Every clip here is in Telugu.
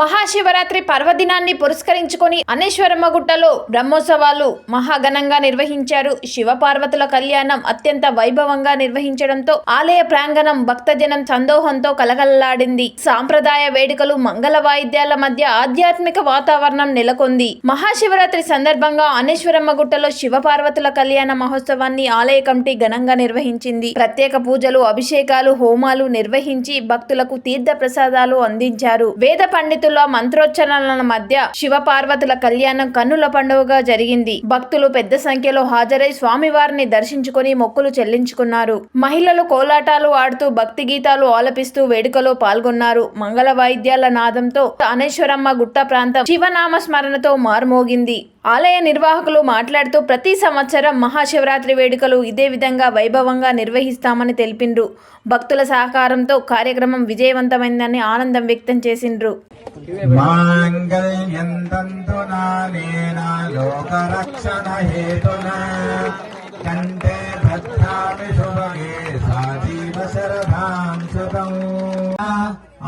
మహాశివరాత్రి పర్వదినాన్ని పురస్కరించుకొని అనేశ్వరమ్మ గుట్టలో బ్రహ్మోత్సవాలు మహాఘనంగా నిర్వహించారు. శివపార్వతుల కళ్యాణం అత్యంత వైభవంగా నిర్వహించడంతో ఆలయ ప్రాంగణం భక్తజనం సందోహంతో కలకలలాడింది. సాంప్రదాయ వేడుకలు మంగళ వాయిద్యాల మధ్య ఆధ్యాత్మిక వాతావరణం నెలకొంది. మహాశివరాత్రి సందర్భంగా అనేశ్వరమ్మ గుట్టలో శివపార్వతుల కళ్యాణ మహోత్సవాన్ని ఆలయ కమిటీ ఘనంగా నిర్వహించింది. ప్రత్యేక పూజలు అభిషేకాలు హోమాలు నిర్వహించి భక్తులకు తీర్థ ప్రసాదాలు అందించారు. వేద పండితుల మంత్రోచ్చరణల మధ్య శివ పార్వతుల కళ్యాణం కన్నుల పండుగగా జరిగింది. భక్తులు పెద్ద సంఖ్యలో హాజరై స్వామివారిని దర్శించుకొని మొక్కులు చెల్లించుకున్నారు. మహిళలు కోలాటాలు ఆడుతూ భక్తి గీతాలు ఆలపిస్తూ వేడుకలో పాల్గొన్నారు. మంగళ వాయిద్యాల నాదంతో అనేశ్వరమ్మ గుట్ట ప్రాంతం శివనామ స్మరణతో మారుమోగింది. ఆలయ నిర్వాహకులు మాట్లాడుతూ ప్రతి సంవత్సరం మహాశివరాత్రి వేడుకలు ఇదే విధంగా వైభవంగా నిర్వహిస్తామని తెలిపిండ్రు. భక్తుల సహకారంతో కార్యక్రమం విజయవంతమైందని ఆనందం వ్యక్తం చేసిండ్రు.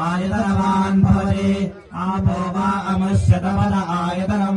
ఆయుధవాన్ భవతి ఆయుధనం.